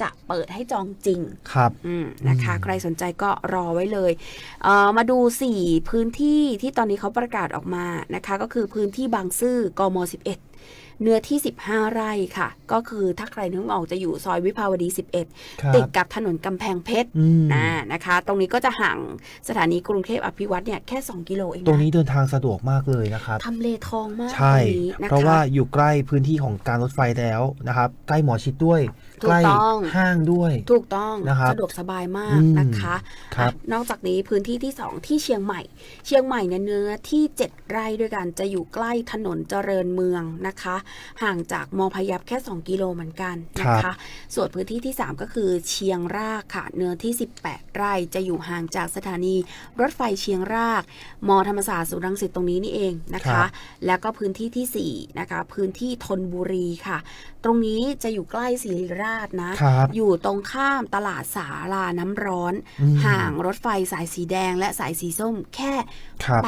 จะเปิดให้จองจริงครับอืมนะคะอืมใครสนใจก็รอไว้เลยเอ่อมาดู 4 พื้นที่ที่ตอนนี้เขาประกาศออกมานะคะ ก็คือพื้นที่บางซื่อกม 11 เนื้อที่ 15 ไร่ค่ะ ก็คือถ้าใครนึกไม่ออกจะอยู่ซอยวิภาวดีครับ11 ติดกับถนนกำแพงเพชรอืมนะนะคะ ตรงนี้ก็จะห่างสถานีกรุงเทพอภิวัตเนี่ยแค่ 2 กิโลเองตรงนะนี้เดินทางสะดวกมากเลยนะครับทำเลทองมากใช่ตรงนี้นะคะเพราะว่าอยู่ใกล้พื้นที่ของการรถไฟแล้วนะครับ ใกล้หมอชิดด้วยถูกใกล้ต้องห้างด้วย ถูกต้องนะครับสะดวกสบายมาอืกมนะคะครับอะนอกจากนี้พื้นที่ที่ 2 ที่เชียงใหม่ เชียงใหม่เนี่ยเนื้อที่ 7 ไร่ด้วยกันจะอยู่ใกล้ถนนเจริญเมืองนะคะ ห่างจากมอพยับแค่ 2 กิโลเหมือนกันนะครัคะบส่วนพื้นที่ที่ 3 ก็คือเชียงรากค่ะเนื้อที่ 18 ไร่จะอยู่ห่างจากสถานี รถไฟเชียงรากมอธรรมศาสตร์สุรังสิตตรงนี้นี่เองนะครัคะบแล้วก็พื้นที่ที่สี่นะคะพื้นที่ธนบุรีค่ะ ตรงนี้จะอยู่ใกล้ศิริราชนะ ครับอยู่ตรงข้ามตลาดสาลาน้ำร้อน อืมห่างรถไฟสายสีแดงและสายสีส้มแค่ ครับ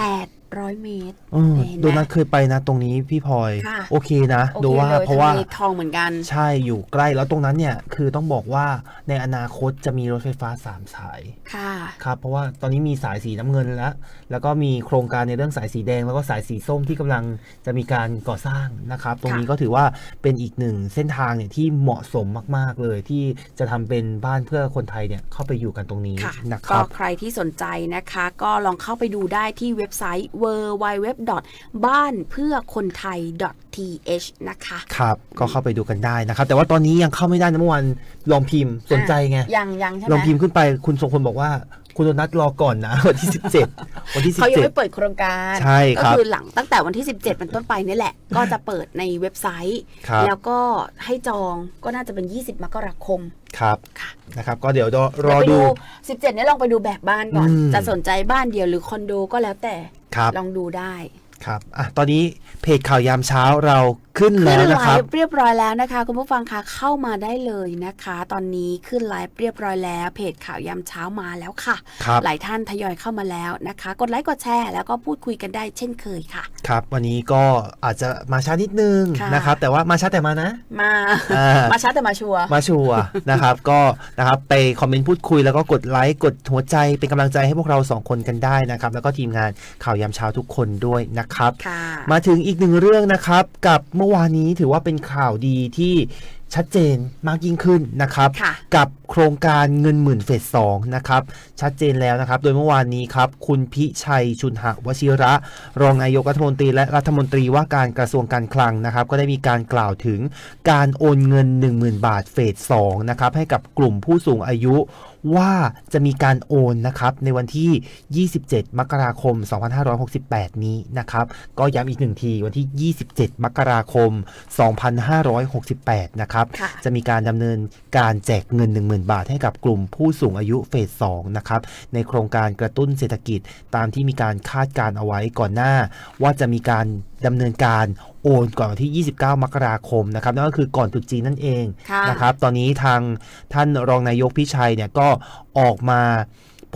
800เมตรเออเห็นไหม โดนัทเคยไปนะตรงนี้พี่พลอยค่ะ โอเคนะโอดูเคว่าเลยเพราะว่าทำเลทองเหมือนกัน ใช่อยู่ใกล้แล้วตรงนั้นเนี่ยคือต้องบอกว่าในอนาคตจะมีรถไฟฟ้า 3 สายค่ะ ครับเพราะว่าตอนนี้มีสายสีน้ำเงินแล้ว แล้วก็มีโครงการในเรื่องสายสีแดง แล้วก็สายสีส้มที่กำลังจะมีการก่อสร้างนะครับ ตรงนี้ก็ถือว่าเป็นอีกหนึ่งเส้นทางเนี่ยที่เหมาะสมมาก ๆ เลยที่จะทำเป็นบ้านเพื่อคนไทยเนี่ยเข้าไปอยู่กันตรงนี้ค่ะ นะคก็รับ ใครที่สนใจนะคะ ก็ลองเข้าไปดูได้ที่เว็บไซต์ w w w บ้านเพื่อคนไทย th นะคะ ครับ ก็เข้าไปดูกันได้นะครับ แต่ว่าตอนนี้ยังเข้าไม่ได้นะเมื่อวานลองพิมพ์สนใจไงยังยังใช่ไหลมองพิมพ์ขึ้นไปคุณทรงพลบอกว่าคุณโดนัทรอก่อนนะ วันที่ 17 วันที่เขายังไม่17เปิดโครงการใช่ครับก็คือหลังตั้งแต่วันที่ 17 เป็นต้นไปนี่แหละ ก็จะเปิดในเว็บไซต์ครับแล้วก็ให้จองก็น่าจะเป็น 20 มกราคมครับค่ะนะครับก็เดี๋ยวรอรเดี๋ยวอไปดูดู 17เนี่ยลองไปดูแบบบ้านก่อนอืมจะสนใจบ้านเดียวหรือคอนโดก็แล้วแต่ ครับ ลองดูได้ ครับอะตอนนี้เพจข่าวยามเช้าเรา ขึ้นขึ้แล้วนนะไลครับ ฟ์เรียบร้อยแล้วนะคะ คุณผู้ฟังคะเข้ามาได้เลยนะคะ ตอนนี้ขึ้นไลฟ์เรียบร้อยแล้ว เพจข่าวยามเช้ามาแล้วค่ะ ครับ หลายท่านทยอยเข้ามาแล้วนะคะ กดไลค์กดแชร์แล้วก็พูดคุยกันได้เช่นเคยค่ะ ครับ วันนี้ก็อาจจะมาช้านิดนึงค่ะ นะครับ แต่ว่ามาช้าแต่มานะ มา อ่ามาช้าแต่มาชัวร์ มาชัวร์ นะครับ ก็นะครับไปคอมเมนต์พูดคุยแล้วก็กดไลค์กดหัวใจเป็นกำลังใจให้พวกเราสองคนกันได้นะครับ แล้วก็ทีมงานข่าวยามเช้าทุกคนด้วยนะครับ ค่ะ มาถึงอีกหนึ่งเรื่องนะครับ กับเมื่อวานนี้ถือว่าเป็นข่าวดีที่ชัดเจนมากยิ่งขึ้นนะครับค่ะกับโครงการเงินหมื่นเฟสสองนะครับ ชัดเจนแล้วนะครับ โดยเมื่อวานนี้ครับ คุณพิชัยชุนหวชิระ รองนายกรัฐมนตรีและรัฐมนตรีว่าการกระทรวงการคลังนะครับ ก็ได้มีการกล่าวถึงการโอนเงิน 10,000 บาทเฟสสองนะครับ ให้กับกลุ่มผู้สูงอายุ ว่าจะมีการโอนนะครับในวันที่ 27 มกราคม 2568 นี้นะครับก็ย้ำอีกหนึ่งทีวันที่ 27 มกราคม 2568 นะครับค่ะจะมีการดำเนินการแจกเงิน 10,000 บาทให้กับกลุ่มผู้สูงอายุเฟส 2 นะครับในโครงการกระตุ้นเศรษฐกิจตามที่มีการคาดการเอาไว้ก่อนหน้า ว่าจะมีการดำเนินการ โอนก่อนวันที่ 29 มกราคมนะครับนั่นก็คือก่อนตรุษจีนนั่นเองค่ะนะครับตอนนี้ทางท่านรองนายกพิชัยเนี่ยก็ออกมา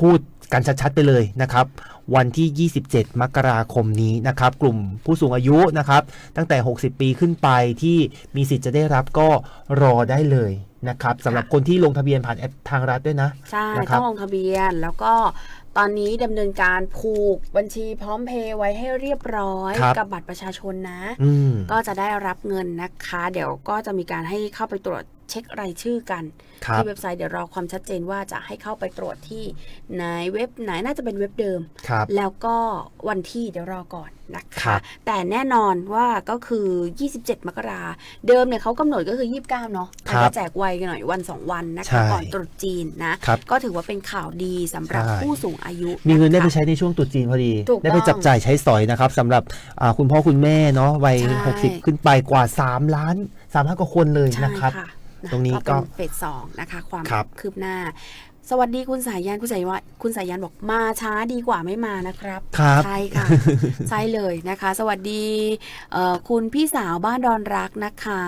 พูดกันชัดๆไปเลยนะครับ วันที่ 27 มกราคมนี้นะครับ กลุ่มผู้สูงอายุนะครับ ตั้งแต่ 60 ปีขึ้นไปที่มีสิทธิ์จะได้รับก็รอได้เลยนะครับสำหรับคนที่ลงทะเบียนผ่านแอปทางรัฐด้วยนะใช่นะครับต้องลงทะเบียนแล้วก็ ตอนนี้ดำเนินการผูกบัญชีพร้อมเพย์ไว้ให้เรียบร้อยครับ กับบัตรประชาชนนะอืมก็จะได้รับเงินนะคะ เดี๋ยวก็จะมีการให้เข้าไปตรวจ เช็ครายชื่อกันครับที่เว็บไซต์เดี๋ยวรอความชัดเจนว่าจะให้เข้าไปตรวจที่ไหนเว็บไหนน่าจะเป็นเว็บเดิมครับแล้วก็วันที่เดี๋ยวรอก่อนนะครัคะบแต่แน่นอนว่าก็คือ 27 มกราเดิมเนี่ยเขากำหนดก็คือ 29 เนาะอาจจะแจกไวกันหน่อยวัน 2 วันนะใช่คะก่อนตรุษจีนนะครับก็ถือว่าเป็นข่าวดีสำหรับใช่ผู้สูงอายุ มีเงินได้ไปะคะใช้ในช่วงตรุษจีนพอดีถูกต้องได้ไปจับจ่ายใช้สอยนะครับสำหรับอ่าคุณพ่อคุณแม่เนาะวัยใช่60 ขึ้นไปกว่า 3 ล้าน3ล้านกว่าคนเลยใช่นะครับค่ะะ ตรงนี้ก็เป็นเฟสสองนะคะ ความครับคืบหน้า สวัสดีคุณสายยานคุณสายยานคุณสายยานบอกมาช้าดีกว่าไม่มานะครับครับใช่ค่ะ ใช่เลยนะคะ สวัสดีเอ่อคุณพี่สาวบ้านดอนรักนะคะ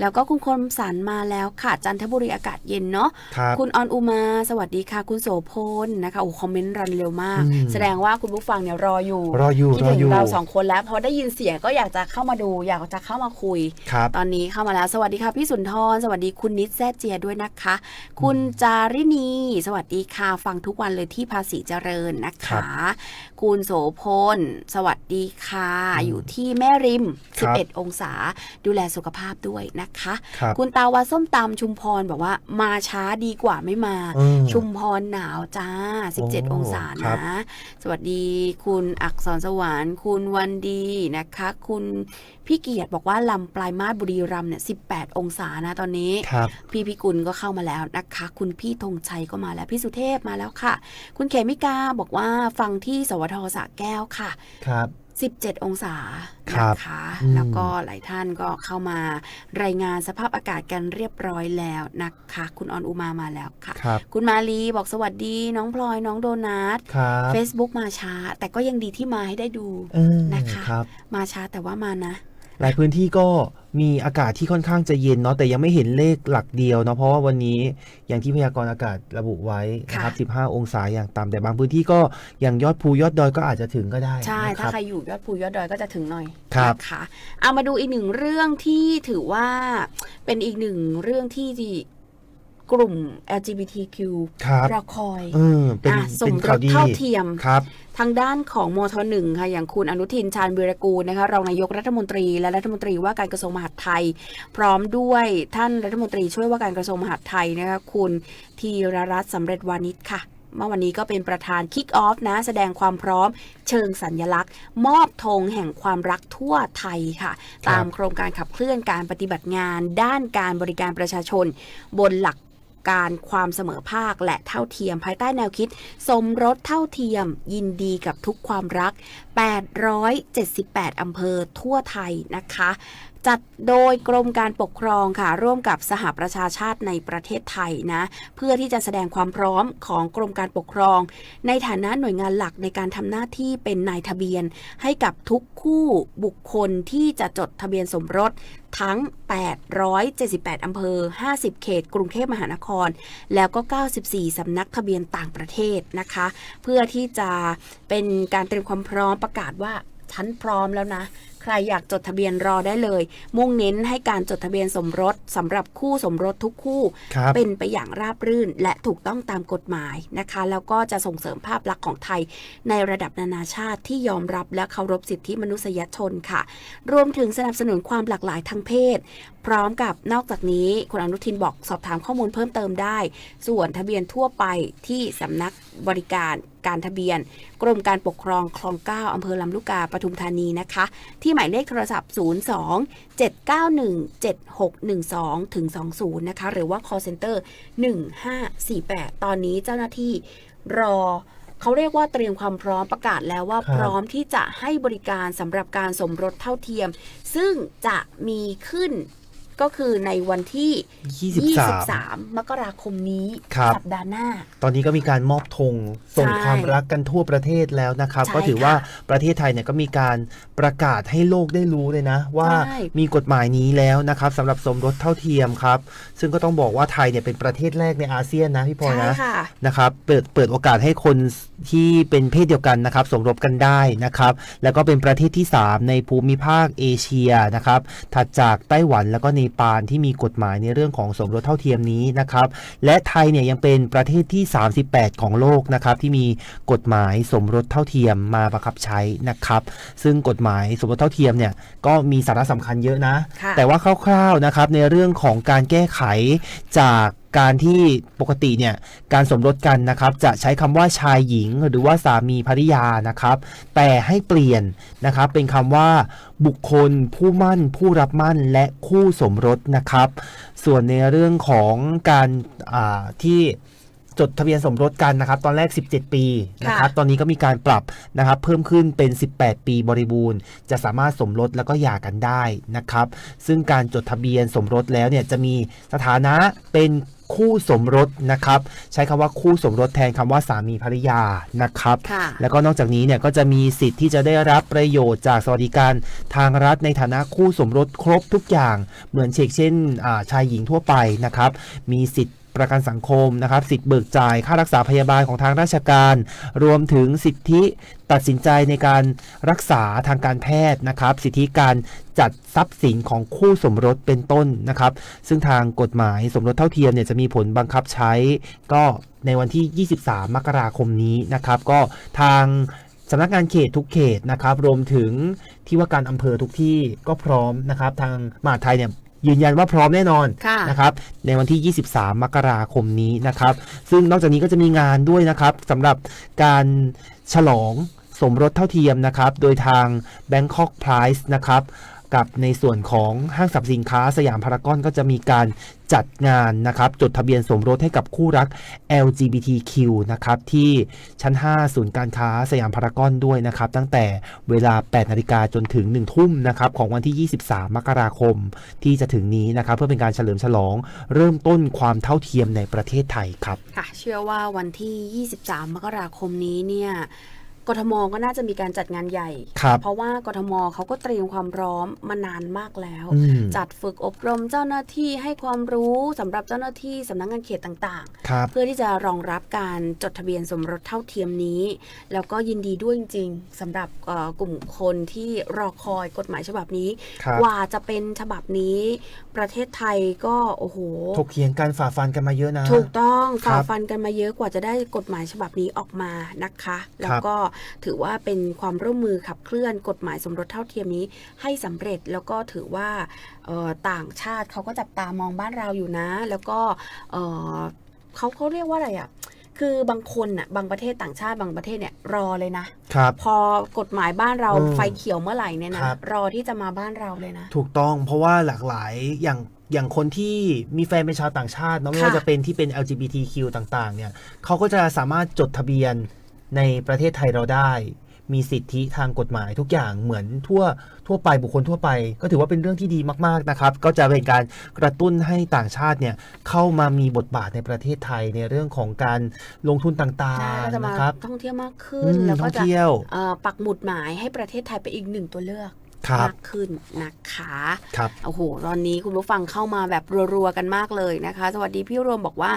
แล้วก็คุณคมสันมาแล้วค่ะ จันทบุรีอากาศเย็นเนาะครับคุณออนอุมา สวัสดีค่ะ คุณโสพลนะคะโอ้คอมเมนต์รันเร็วมากอืมแสดงว่าคุณผู้ฟังเนี่ยรออยู่รออยู่คิดรอถึอยู่งเราสองคนแล้วพอได้ยินเสียงก็อยากจะเข้ามาดู อยากจะเข้ามาคุยครับตอนนี้เข้ามาแล้ว สวัสดีค่ะพี่สุนทรสวัสดีคุณนิดแซดเจียด้วยนะคะ คุณจารินีสวัสดีค่ะ ฟังทุกวันเลยที่ภาษีเจริญนะครัคะบคุณโสพล สวัสดีค่ะอืมอยู่ที่แม่ริมครับ11 องศา ดูแลสุขภาพด้วยนะคะครับคุณตาวาส้มตำชุมพรบอกว่ามาช้าดีกว่าไม่มาอืมชุมพรหนาวจ้า 17โอ้องศาครันะบสวัสดีคุณอักษรสวรรค์ คุณวันดีนะคะ คุณพี่เกียรติบอกว่าลำปลายมาสบุรีรัมย์เนี่ย18องศานะตอนนี้ครับพี่พิกุลก็เข้ามาแล้วนะคะ คุณพี่ธงชัยก็มาแล้วพี่สุเทพมาแล้วค่ะ คุณเขมิกาบอกว่าฟังที่สวทสระแก้วค่ะ ครับ17 องศาครับนะคะอืมแล้วก็หลายท่านก็เข้ามารายงานสภาพอากาศกันเรียบร้อยแล้วนะคะ คุณออนอุมามาแล้วค่ะครับคุณมาลีบอกสวัสดีน้องพลอยน้องโดนัทครับ Facebook มาช้า แต่ก็ยังดีที่มาให้ได้ดูเออนะคะครับมาช้าแต่ว่ามานะ หลายพื้นที่ก็มีอากาศที่ค่อนข้างจะเย็นเนาะแต่ยังไม่เห็นเลขหลักเดียวเนาะเพราะว่าวันนี้อย่างที่พยากรณ์อากาศระบุไว้นะครับ 15 องศาอย่างต่ำแต่บางพื้นที่ก็อย่างยอดภูยอดดอยก็อาจจะถึงก็ได้ใช่นะคถ้ารับใครอยู่ยอดภูยอดดอยก็จะถึงหน่อยครับนะคะเอามาดูอีกหนึ่งเรื่องที่ถือว่าเป็นอีกหนึ่งเรื่องที่ กลุ่ม LGBTQ ครับรอคอยเออเป็นอะสเป็นมรข่าวสดีเท่าเทียมครับ ทางด้านของมทหนึ่งค่ะ อย่างคุณอนุทินชาญวีรกูลนะคะรองนายกรัฐมนตรีและรัฐมนตรีว่าการกระทรวงมหาดไทย พร้อมด้วยท่านรัฐมนตรีช่วยว่าการกระทรวงมหาดไทยนะคะคุณธีรรัตน์สำเร็จวานิชค่ะเมื่อวันนี้ก็เป็นประธานคิกออฟนะ แสดงความพร้อมเชิงสัญญลักษณ์ มอบธงแห่งความรักทั่วไทยค่ะครับตามโครงการขับเคลื่อนการปฏิบัติงาน ด้านการบริการประชาชน บนหลัก การความเสมอภาคและเท่าเทียมภายใต้แนวคิด สมรสเท่าเทียม ยินดีกับทุกความรัก 878 อำเภอทั่วไทยนะคะ จัดโดยกรมการปกครองค่ะ ร่วมกับสหประชาชาติในประเทศไทยนะ เพื่อที่จะแสดงความพร้อมของกรมการปกครอง ในฐานะหน่วยงานหลักในการทำหน้าที่เป็นนายทะเบียน ให้กับทุกคู่บุคคลที่จะจดทะเบียนสมรสทั้ง 878 อำเภอ 50 เขต กรุงเทพมหานคร แล้วก็ 94 สำนักทะเบียนต่างประเทศนะคะ เพื่อที่จะเป็นการเตรียมความพร้อมประกาศว่าฉันพร้อมแล้วนะ ใครอยากจดทะเบียนรอได้เลย มุ่งเน้นให้การจดทะเบียนสมรสสำหรับคู่สมรสทุกคู่ครับเป็นไปอย่างราบรื่นและถูกต้องตามกฎหมายนะคะ แล้วก็จะส่งเสริมภาพลักษณ์ของไทย ในระดับนานาชาติที่ยอมรับและเคารพสิทธิมนุษยชนค่ะ รวมถึงสนับสนุนความหลากหลายทางเพศ พร้อมกับนอกจากนี้คุณอนุทินบอกสอบถามข้อมูลเพิ่มเติมได้ ส่วนทะเบียนทั่วไปที่สำนักบริการการทะเบียน กรมการปกครองคลองเก้าอำเภอลำลูกกาปทุมธานีนะคะ ที่หมายเลขโทรศัพท์ 02 791 7612ถึง20 นะคะ หรือว่า call center 1548 ตอนนี้เจ้าหน้าที่รอเขาเรียกว่าเตรียมความพร้อมประกาศแล้วว่าครับพร้อมที่จะให้บริการสำหรับการสมรสเท่าเทียม ซึ่งจะมีขึ้น ก็คือในวันที่ 23 23มกราคมนี้ครับสัปดาห์หน้า ตอนนี้ก็มีการมอบธงส่งใช่ความรักกันทั่วประเทศแล้วนะครับใช่ก็ถือว่าค่ะประเทศไทยเนี่ยก็มีการประกาศให้โลกได้รู้เลยนะ ว่าใช่มีกฎหมายนี้แล้วนะครับสำหรับสมรสเท่าเทียมครับ ซึ่งก็ต้องบอกว่าไทยเนี่ยเป็นประเทศแรกในอาเซียนนะพี่พลอยใช่นะค่ะนะครับเปิดเปิดโอกาสให้คนที่เป็นเพศเดียวกันนะครับ สมรสกันได้นะครับ แล้วก็เป็นประเทศที่ 3 ในภูมิภาคเอเชียนะครับถัดจากไต้หวันแล้วก็เนปาลที่มีกฎหมายในเรื่องของสมรสเท่าเทียมนี้นะครับ และไทยเนี่ยยังเป็นประเทศที่ 38 ของโลกนะครับที่มีกฎหมายสมรสเท่าเทียมมาบังคับใช้นะครับ ซึ่งกฎหมายสมรสเท่าเทียมเนี่ยก็มีสาระสำคัญเยอะนะค่ะแต่ว่าคร่าวๆนะครับในเรื่องของการแก้ไขจาก การที่ปกติเนี่ยการสมรสกันนะครับจะใช้คำว่าชายหญิงหรือว่าสามีภริยานะครับ แต่ให้เปลี่ยนนะครับเป็นคำว่าบุคคล ผู้มั่น ผู้รับมั่นและคู่สมรสนะครับ ส่วนในเรื่องของการอ่าที่จดทะเบียนสมรสกันนะครับ ตอนแรก 17 ปีนะครับ ตอนนี้ก็มีการปรับนะครับ เพิ่มขึ้นเป็น 18 ปีบริบูรณ์ จะสามารถสมรสแล้วก็หย่ากันได้นะครับ ซึ่งการจดทะเบียนสมรสแล้วเนี่ยจะมีสถานะเป็น คู่สมรสนะครับ ใช้คำว่าคู่สมรสแทนคำว่าสามีภรรยานะครับค่ะแล้วก็นอกจากนี้เนี่ยก็จะมีสิทธิ์ที่จะได้รับประโยชน์จากสวัสดิการทางรัฐในฐานะคู่สมรสครบทุกอย่าง เหมือนเช่นเช่นอ่าชายหญิงทั่วไปนะครับ มีสิทธิ์ ประกันสังคมนะครับ สิทธิ์เบิกจ่ายค่ารักษาพยาบาลของทางราชการ รวมถึงสิทธิตัดสินใจในการรักษาทางการแพทย์นะครับ สิทธิการจัดทรัพย์สินของคู่สมรสเป็นต้นนะครับ ซึ่งทางกฎหมายสมรสเท่าเทียมเนี่ยจะมีผลบังคับใช้ ก็ในวันที่ 23 มกราคมนี้นะครับ ก็ทางสำนักงานเขตทุกเขตนะครับ รวมถึงที่ว่าการอำเภอทุกที่ก็พร้อมนะครับ ทางมหาดไทยเนี่ย ยืนยันว่าพร้อมแน่นอนค่ะนะครับในวันที่ 23 มกราคมนี้นะครับ ซึ่งนอกจากนี้ก็จะมีงานด้วยนะครับสำหรับการฉลองสมรสเท่าเทียมนะครับ โดยทาง Bangkok Prize นะครับ กับในส่วนของห้างสรรพสินค้าสยามพารากอนก็จะมีการจัดงานนะครับ จดทะเบียนสมรสให้กับคู่รัก LGBTQ นะครับ ที่ชั้น 5 ศูนย์การค้าสยามพารากอนด้วยนะครับ ตั้งแต่เวลา 8 นาฬิกาจนถึง 1 ทุ่มนะครับ ของวันที่ 23 มกราคมที่จะถึงนี้นะครับ เพื่อเป็นการเฉลิมฉลอง เริ่มต้นความเท่าเทียมในประเทศไทยครับ ค่ะ เชื่อว่าวันที่ 23 มกราคมนี้เนี่ย กทมก็น่าจะมีการจัดงานใหญ่ครับเพราะว่ากทมเขาก็เตรียมความพร้อมมานานมากแล้วอืมจัดฝึกอบรมเจ้าหน้าที่ให้ความรู้สำหรับเจ้าหน้าที่สำนักงานเขตต่างครับๆเพื่อที่จะรองรับการจดทะเบียนสมรสเท่าเทียมนี้ แล้วก็ยินดีด้วยจริงๆสำหรับเอ่อกลุ่มคนที่รอคอยกฎหมายฉบับนี้ครับกว่าจะเป็นฉบับนี้ ประเทศไทยก็โอ้โหถกเถียงกันฝ่าฟันกันมาเยอะนะ ถูกต้องครับฝ่าฟันกันมาเยอะกว่าจะได้กฎหมายฉบับนี้ออกมานะคะ แล้วก็ถือว่าเป็นความร่วมมือขับเคลื่อนกฎหมายสมรสเท่าเทียมนี้ให้สำเร็จแล้วก็ถือว่าเอ่อต่างชาติเขาก็จับตามองบ้านเราอยู่นะ แล้วก็เอ่อเขาเขาเรียกว่าอะไรอะคือบางคนอะบางประเทศต่างชาติบางประเทศเนี่ยรอเลยนะครับพอกฎหมายบ้านเราอืมไฟเขียวเมื่อไหร่เนี่ยนะครับรอที่จะมาบ้านเราเลยนะ ถูกต้องเพราะว่าหลากหลายอย่างอย่างคนที่มีแฟนเป็นชาวต่างชาติเนาะไม่ค่ะว่าจะเป็นที่เป็น LGBTQ ต่างๆเนี่ยเขาก็จะสามารถจดทะเบียน ในประเทศไทยเราได้ มีสิทธิทางกฎหมายทุกอย่างเหมือนทั่วทั่วไปบุคคลทั่วไป ก็ถือว่าเป็นเรื่องที่ดีมากๆนะครับ ก็จะเป็นการกระตุ้นให้ต่างชาติเนี่ยเข้ามามีบทบาทในประเทศไทยในเรื่องของการลงทุนต่างใช่ก็จะๆมานะครับท่องเที่ยวมากขึ้อืนมแล้วท่ก็องจะเที่ยวเอ่อปักหมุดหมายให้ประเทศไทยเป็นอีกหนึ่งตัวเลือกครับ มากขึ้นนะคะครับโอ้โหตอนนี้คุณผู้ฟังเข้ามาแบบรัวๆกันมากเลยนะคะ สวัสดีพี่รวมบอกว่า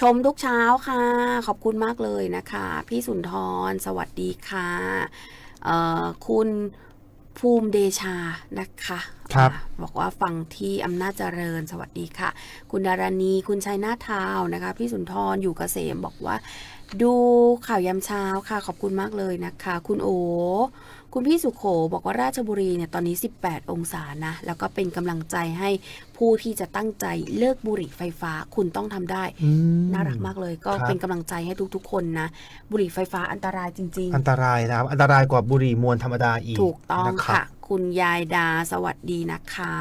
ชมทุกเช้าค่ะ ขอบคุณมากเลยนะคะ พี่สุนทร สวัสดีค่ะเอ่อคุณภูมิเดชานะคะครับอ่าบอกว่าฟังที่อำนาจเจริญสวัสดีค่ะ คุณดารณีคุณชัยนาทาวน์นะคะ พี่สุนทรอยู่เกษมบอกว่า ดูข่าวยามเช้าค่ะ ขอบคุณมากเลยนะคะ คุณโอ คุณพี่สุขโขบอกว่าราชบุรีเนี่ยตอนนี้ 18 องศานะ แล้วก็เป็นกำลังใจให้ผู้ที่จะตั้งใจเลิกบุหรี่ไฟฟ้าคุณต้องทำได้อืมน่ารักมากเลย ก็ครับเป็นกำลังใจให้ทุกๆ คนนะ บุหรี่ไฟฟ้าอันตรายจริงอันตรายนะครับ อันตรายกว่าบุหรี่มวลธรรมดาอีกๆถูกต้องนรับค่ะ คุณยายดาสวัสดีนะคะ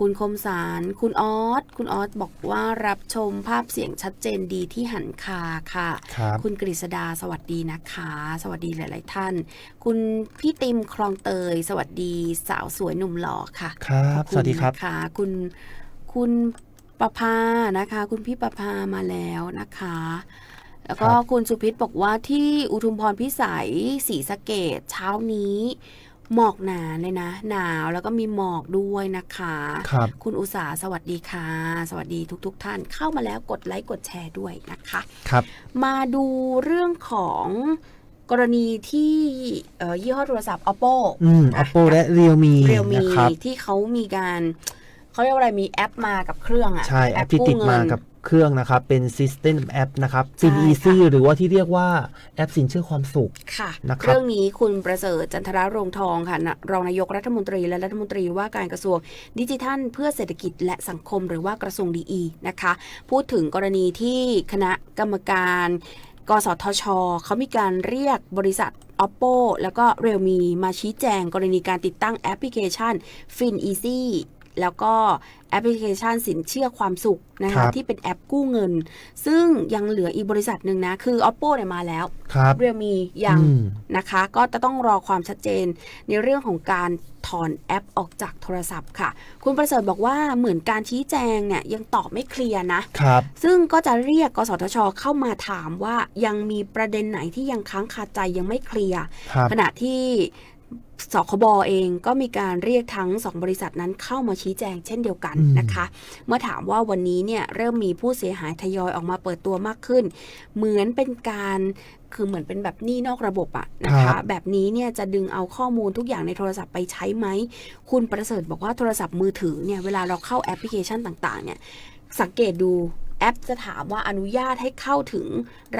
คุณคมสาร คุณออส คุณออสบอกว่ารับชมภาพเสียงชัดเจนดีที่หันคาค่ะครับคุณกฤษดาสวัสดีนะคะ สวัสดีหลาย ๆ ท่าน คุณพี่ติมคลองเตย สวัสดีสาวสวยหนุ่มหล่อค่ะ ครับขอณสวัสดีครับนะคะคุณคุณประภานะคะ คุณพี่ประภามาแล้วนะคะ แล้วก็ครับคุณสุพิษบอกว่าที่อุทุมพรพิสัยศรีสะเกดเช้านี้ หมอกหนาเลยนะ หนาวแล้วก็มีหมอกด้วยนะคะครับคุณอุตสาสวัสดีค่ะ สวัสดีทุกๆท่านเข้ามาแล้วกดไลค์กดแชร์ด้วยนะคะครับ มาดูเรื่องของกรณีที่เอ่อยี่ห้อโทรศัพท์ oppo อืมอะ oppo และ realme เรียวมีนะครับที่เขามีการเขาเรียกว่าอะไรมีแอปมากับเครื่องอะใช่แอปที่ติดมากับ เครื่องนะครับ เป็น system app นะครับ fin ใช่ easy ค่ะหรือว่าที่เรียกว่าแอปสินเชื่อความสุขค่ะนะครับเรื่องนี้คุณประเสริฐจันทราโรงทองค่ะนะรองนายกรัฐมนตรีและรัฐมนตรีว่าการกระทรวงดิจิทัล เพื่อเศรษฐกิจและสังคมหรือว่ากระทรวงดีนะคะ พูดถึงกรณีที่คณะกรรมการกสทช เขามีการเรียกบริษัท oppo แล้วก็ realme มาชี้แจงกรณีการติดตั้งแอปพลิเคชัน fin easy แล้วก็แอปพลิเคชันสินเชื่อความสุขนะครัคะบที่เป็นแอปกู้เงิน ซึ่งยังเหลืออีกบริษัทหนึ่งนะ คือ oppo เนี่ยมาแล้วครับเรียมียังอืมนะคะ ก็จะต้องรอความชัดเจนในเรื่องของการถอนแอปออกจากโทรศัพท์ค่ะ คุณประเสริฐบอกว่าเหมือนการชี้แจงเนี่ยยังตอบไม่เคลียร์นะครับซึ่งก็จะเรียกกสทช เข้ามาถามว่ายังมีประเด็นไหนที่ยังค้างคาใจยังไม่เคลียร์ครับขณะที่ สคบเองก็มีการเรียกทั้งสองบริษัทนั้นเข้ามาชี้แจงเช่นเดียวกันอืมนะคะ เมื่อถามว่าวันนี้เนี่ยเริ่มมีผู้เสียหายทยอยออกมาเปิดตัวมากขึ้น เหมือนเป็นการคือเหมือนเป็นแบบหนี้นอกระบบอะนะครัคะบแบบนี้เนี่ยจะดึงเอาข้อมูลทุกอย่างในโทรศัพท์ไปใช้ไหม คุณประเสริฐบอกว่าโทรศัพท์มือถือเนี่ยเวลาเราเข้าแอปพลิเคชันต่างๆ เนี่ยสังเกตดูแอปจะถามว่าอนุญาตให้เข้าถึง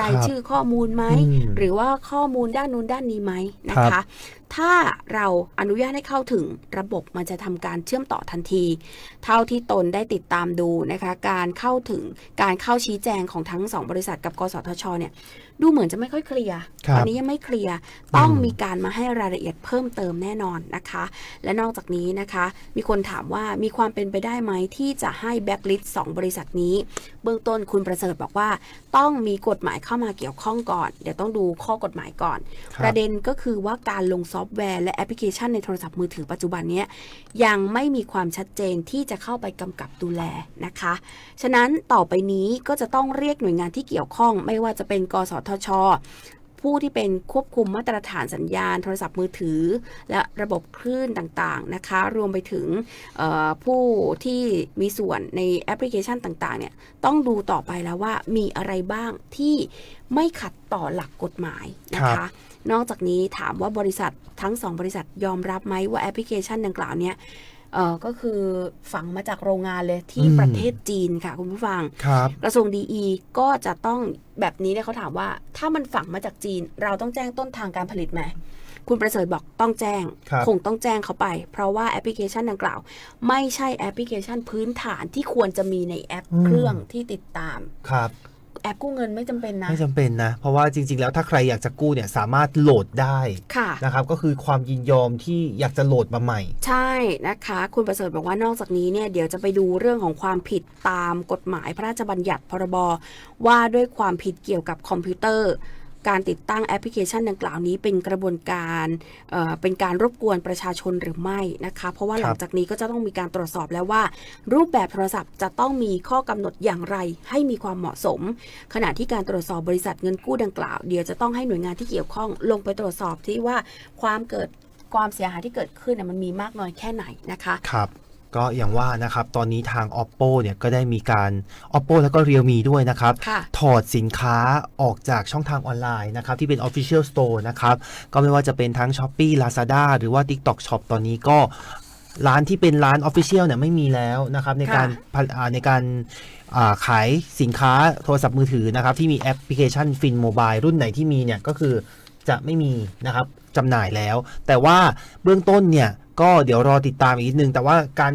รายครับชื่อข้อมูลไหมอืมหรือว่าข้อมูลด้านนู้นด้านนี้ไหมนะครัคะบถ้าเราอนุญาตให้เข้าถึงระบบมันจะทำการเชื่อมต่อทันที เท่าที่ตนได้ติดตามดูนะคะการเข้าถึงการเข้าชี้แจงของทั้งสองบริษัทกับกสทชเนี่ยดูเหมือนจะไม่ค่อยเคลียร์ครับตอนนี้ยังไม่เคลียร์ต้องอืมมีการมาให้รายละเอียดเพิ่มเติมแน่นอนนะคะ และนอกจากนี้นะคะ มีคนถามว่ามีความเป็นไปได้ไหมที่จะให้แบ็กลิสต์สองบริษัทนี้ เบื้องต้นคุณประเสริฐบอกว่า ต้องมีกฎหมายเข้ามาเกี่ยวข้องก่อน เดี๋ยวต้องดูข้อกฎหมายก่อนครับประเด็นก็คือว่าการลงซอฟต์แวร์และแอปพลิเคชันในโทรศัพท์มือถือปัจจุบันนี้ยังไม่มีความชัดเจนที่จะเข้าไปกำกับดูแลนะคะ ฉะนั้นต่อไปนี้ก็จะต้องเรียกหน่วยงานที่เกี่ยวข้อง ไม่ว่าจะเป็น กสทชผู้ที่เป็นควบคุมมาตรฐานสัญญาณ โทรศัพท์มือถือ และระบบคลื่นต่างๆนะคะ รวมไปถึงผู้ที่มีส่วนในแอปพลิเคชันต่างๆเนี่ยต้องดูต่อไปแล้วว่ามีอะไรบ้างที่ไม่ขัดต่อหลักกฎหมายนะครัคะ นอกจากนี้ถามว่าบริษัททั้งสองบริษัทยอมรับไหมว่าแอปพลิเคชันดังกล่าวเนี่ยเออก็คือฝังมาจากโรงงานเลยที่อืมประเทศจีนค่ะ คุณผู้ฟังครับกระทรวงดีก็จะต้องแบบนี้เนี่ยเขาถามว่า ถ้ามันฝังมาจากจีน เราต้องแจ้งต้นทางการผลิตไหมคุณประเสริฐบอกต้องแจ้งครับคงต้องแจ้งเขาไป เพราะว่าแอปพลิเคชันดังกล่าว ไม่ใช่แอปพลิเคชันพื้นฐานที่ควรจะมีในแอปอืมเครื่องที่ติดตามครับ แอปกู้เงินไม่จำเป็นนะ ไม่จำเป็นนะ เพราะว่าจริง ๆ แล้วถ้าใครอยากจะกู้เนี่ยสามารถโหลดได้ค่ะนะครับ ก็คือความยินยอมที่อยากจะโหลดมาใหม่ ใช่นะคะ คุณประเสริฐบอกว่านอกจากนี้เนี่ยเดี๋ยวจะไปดูเรื่องของความผิดตามกฎหมายพระราชบัญญัติพรบว่าด้วยความผิดเกี่ยวกับคอมพิวเตอร์ การติดตั้งแอปพลิเคชันดังกล่าวนี้เป็นกระบวนการเอ่อเป็นการรบกวนประชาชนหรือไม่นะคะ เพราะว่าครับหลังจากนี้ก็จะต้องมีการตรวจสอบแล้วว่า รูปแบบโทรศัพท์จะต้องมีข้อกำหนดอย่างไร ให้มีความเหมาะสม ขณะที่การตรวจสอบบริษัทเงินกู้ดังกล่าวเดี๋ยวจะต้องให้หน่วยงานที่เกี่ยวข้องลงไปตรวจสอบที่ว่าความเกิดความเสียหายที่เกิดขึ้นน่ะมันมีมากน้อยแค่ไหนนะคะครับ ก็อย่างว่านะครับ ตอนนี้ทาง oppo เนี่ยก็ได้มีการ oppo แล้วก็ realme ด้วยนะครับค่ะถอดสินค้าออกจากช่องทางออนไลน์นะครับ ที่เป็น official store นะครับ ก็ไม่ว่าจะเป็นทั้ง Shopee Lazada หรือว่า TikTok Shop ตอนนี้ก็ร้านที่เป็นร้าน official เนี่ยไม่มีแล้วนะครับ ในการผลิตอ่าในการอ่าขายสินค้าโทรศัพท์มือถือนะครับ ที่มีแอปพลิเคชันฟินโมบายรุ่นไหนที่มีเนี่ยก็คือจะไม่มีนะครับจำหน่ายแล้ว แต่ว่าเบื้องต้นเนี่ย ก็เดี๋ยวรอติดตามอีกนิดนึง แต่ว่าการ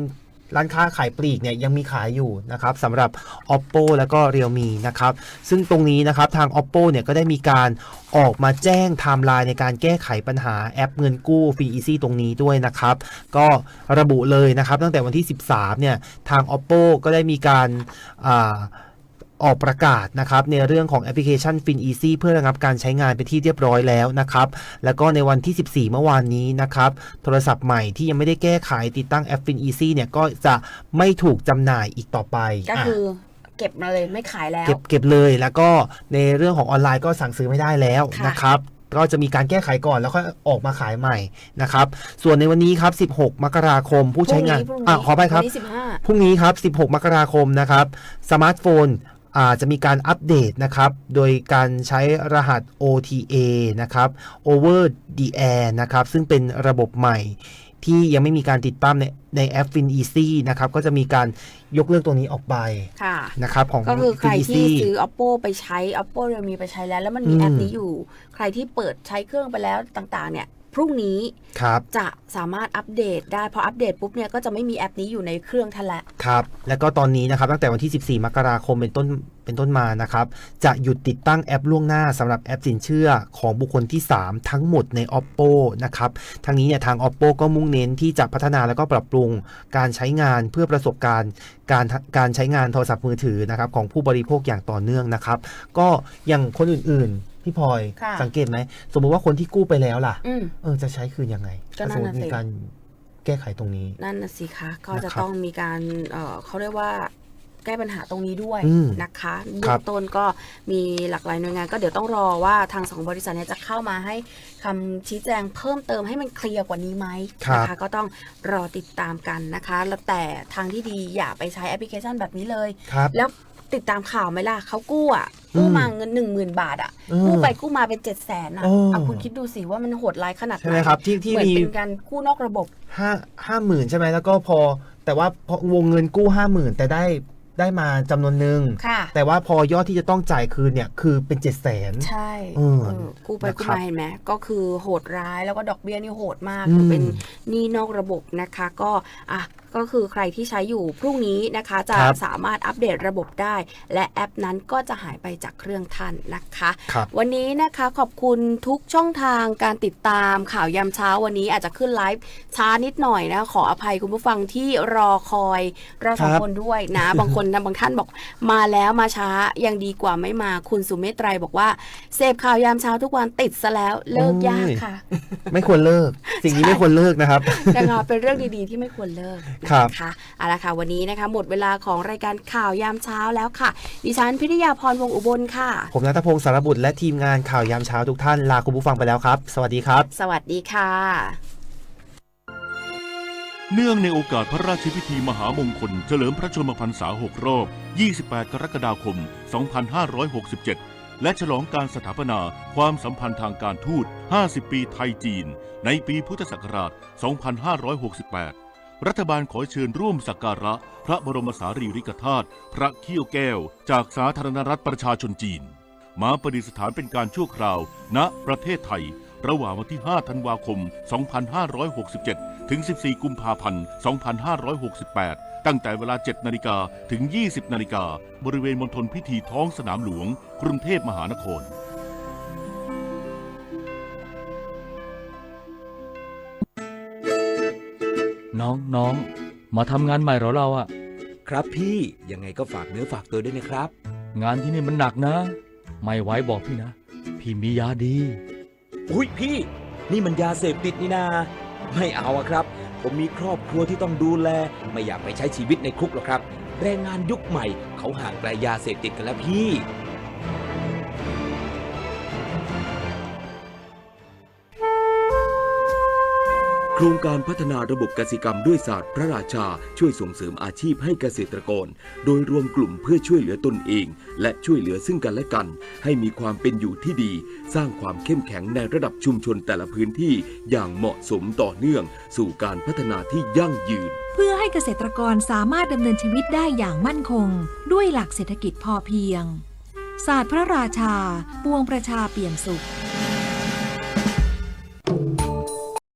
ร้านค้าขายปลีกเนี่ยยังมีขายอยู่นะครับสำหรับ oppo แล้วก็ realme นะครับ ซึ่งตรงนี้นะครับทาง oppo เนี่ยก็ได้มีการออกมาแจ้งไทม์ไลน์ในการแก้ไขปัญหาแอปเงินกู้ฟรี easy ตรงนี้ด้วยนะครับ ก็ระบุเลยนะครับตั้งแต่วันที่ 13เนี่ยทาง oppo ก็ได้มีการอา ออกประกาศนะครับในเรื่องของแอปพลิเคชัน Fin Easy เพื่อระงับการใช้งานไปที่เรียบร้อยแล้วนะครับ แล้วก็ในวันที่ 14 เมื่อวานนี้นะครับโทรศัพท์ใหม่ที่ยังไม่ได้แก้ไขติดตั้งแอป Fin Easy เนี่ยก็จะไม่ถูกจำหน่ายอีกต่อไปก็อะคือเก็บมาเลยไม่ขายแล้ว เก็บเก็บเลยแล้วก็ในเรื่องของออนไลน์ก็สั่งซื้อไม่ได้แล้วค่ะนะครับก็จะมีการแก้ไขก่อนแล้วค่อยออกมาขายใหม่นะครับ ส่วนในวันนี้ครับ 16 มกราคมผู้ใช้งานพรุ่อะขอไปครับวันที่สิบห้าพรุ่งนี้ครับ 16 มกราคมนะครับ สมาร์ทโฟน อ่าจะมีการอัปเดตนะครับ โดยการใช้รหัส OTA นะครับ Over the Air นะครับ ซึ่งเป็นระบบใหม่ที่ยังไม่มีการติดตั้งในในแอป Fin Easy นะครับ ก็จะมีการยกเลิกตัวนี้ออกไปค่ะนะครับของก็คือใคร Fin ที่ Easy ซื้อ oppo ไปใช้ oppo เรียมีไปใช้แล้ว แล้วมันมีอืมแอปนี้อยู่ ใครที่เปิดใช้เครื่องไปแล้วต่างๆ เนี่ย พรุ่งนี้ครับจะสามารถอัปเดตได้พออัปเดตปุ๊บเนี่ยก็จะไม่มีแอปนี้อยู่ในเครื่องท่านละครับแล้วก็ตอนนี้นะครับตั้งแต่วันที่ 14 มกราคมเป็นต้นเป็นต้นมานะครับจะหยุดติดตั้งแอปล่วงหน้าสำหรับแอปสินเชื่อของบุคคลที่ 3 ทั้งหมดใน oppo นะครับทางนี้เนี่ยทาง oppo ก็มุ่งเน้นที่จะพัฒนาแล้วก็ปรับปรุงการใช้งานเพื่อประสบการณ์การการใช้งานโทรศัพท์มือถือนะครับของผู้บริโภคอย่างต่อเนื่องนะครับ ก็อย่างคนอื่นๆ พี่พลอยค่ะ สังเกตไหมสมมุติว่าคนที่กู้ไปแล้วล่ะ อืม เออจะใช้คืนยังไงก็ถ้าสมมนั่นติน่ะสิ มีการแก้ไขตรงนี้ นั่นนะสิคะก็จะนะครับต้องมีการเอ่อเขาเรียกว่าแก้ปัญหาตรงนี้ด้วยอืมนะคะคเบื้รัอบงต้นก็มีหลากหลายหน่วยงาน ก็เดี๋ยวต้องรอว่าทางสองบริษัทเนี่ยจะเข้ามาให้คำชี้แจงเพิ่มเติมให้มันเคลียร์กว่านี้ไหมครับนะคะก็ต้องรอติดตามกันนะคะแล้วแต่ทางที่ดีอย่าไปใช้แอปพลิเคชันแบบนี้เลย ครับ แล้ว ติดตามข่าวไหมล่ะเขากู้อะกู้อืมมาเงินหนึ่งหมื่นบาทอะเออกู้ไปกู้มาเป็นเจ็ดแสนอะเอออะคุณคิดดูสิว่ามันโหดร้ายขนาดไหนใช่ไหมครับที่ที่เหมือนมีเป็นการกู้นอกระบบห้าห้าหมื่นใช่ไหมแล้วก็พอ แต่ว่าพอวงเงินกู้ห้าหมื่นแต่ได้ ได้มาจำนวนหนึ่งค่ะแต่ว่าพอยอดที่จะต้องจ่ายคืนเนี่ยคือเป็นเจ็ดแสนใช่เออเออกู้ไปนะครับกู้มาเห็นไหมก็คือโหดร้ายแล้วก็ดอกเบี้ยนี่โหดมากอืมคือเป็นหนี้นอกระบบนะคะ ก็อะก็คือใครที่ใช้อยู่พรุ่งนี้นะคะ จะครับสามารถอัปเดตระบบได้ และแอปนั้นก็จะหายไปจากเครื่องท่านนะคะครับวันนี้นะคะขอบคุณทุกช่องทางการติดตามข่าวยามเช้าวันนี้อาจจะขึ้นไลฟ์ช้านิดหน่อยนะขออภัยคุณผู้ฟังที่รอคอยเราสองครับคนด้วยนะ บางคนนะบางท่านบอกมาแล้วมาช้ายังดีกว่าไม่มาคุณสุเมตไตรบอกว่าเสพข่าวยามเช้าทุกวันติดซะแล้วเลิกยากค่ะ ไม่ควรเลิก สิ่งนี้ไม่ควรเลิกนะครับนะคะเป็นเรื่องดีๆที่ไม่ควรเลิกครับนะคะเอาละค่ะวันนี้นะคะ หมดเวลาของรายการข่าวยามเช้าแล้วค่ะ ดิฉันพิทยาพรวงศ์อุบลค่ะ ผมนัทพงศ์สารบุตรและทีมงานข่าวยามเช้าทุกท่านลาคุณผู้ฟังไปแล้วครับ สวัสดีครับ สวัสดีค่ะ เนื่องในโอกาสพระราชพิธีมหามงคล เฉลิมพระชนมพรรษา 6 รอบ 28 กรกฎาคม 2567 และฉลองการสถาปนาความสัมพันธ์ทางการทูต 50 ปีไทยจีน ในปีพุทธศักราช 2568 รัฐบาลขอเชิญร่วมสักการะ พระบรมสารีริกธาตุพระเขี้ยวแก้ว จากสาธารณรัฐประชาชนจีน มาประดิษฐานเป็นการชั่วคราว ณประเทศไทย ระหว่างวันที่ 5 ธันวาคม 2567 ถึง 14 กุมภาพันธ์ 2568 ตั้งแต่เวลา 7 นาฬิกาถึง 20 นาฬิกา บริเวณมณฑลพิธีท้องสนามหลวง กรุงเทพมหานคร น้องน้องมาทำงานใหม่เหรอเราอะครับพี่ยังไงก็ฝากเนื้อฝากตัวด้วยนะครับ งานที่นี่มันหนักนะ ไม่ไหวบอกพี่นะ พี่มียาดี อุ้ยพี่ นี่มันยาเสพติดนี่นา ไม่เอาอะครับ ผมมีครอบครัวที่ต้องดูแล ไม่อยากไปใช้ชีวิตในคุกหรอกครับ แรงงานยุคใหม่เขาห่างไกลยาเสพติดกันแล้วพี่ ครงการพัฒนาระบบกสิกรรมด้วยศาสตร์พระราชาช่วยส่งเสริมอาชีพให้เกษตรกร โดยรวมกลุ่มเพื่อช่วยเหลือตนเอง และช่วยเหลือซึ่งกันและกัน ให้มีความเป็นอยู่ที่ดี สร้างความเข้มแข็งในระดับชุมชนแต่ละพื้นที่อย่างเหมาะสมต่อเนื่อง สู่การพัฒนาที่ยั่งยืน เพื่อให้เกษตรกรสามารถดำเนินชีวิตได้อย่างมั่นคง ด้วยหลักเศรษฐกิจพอเพียงศาสตร์พระราชาปวงประชาเปี่ยมสุข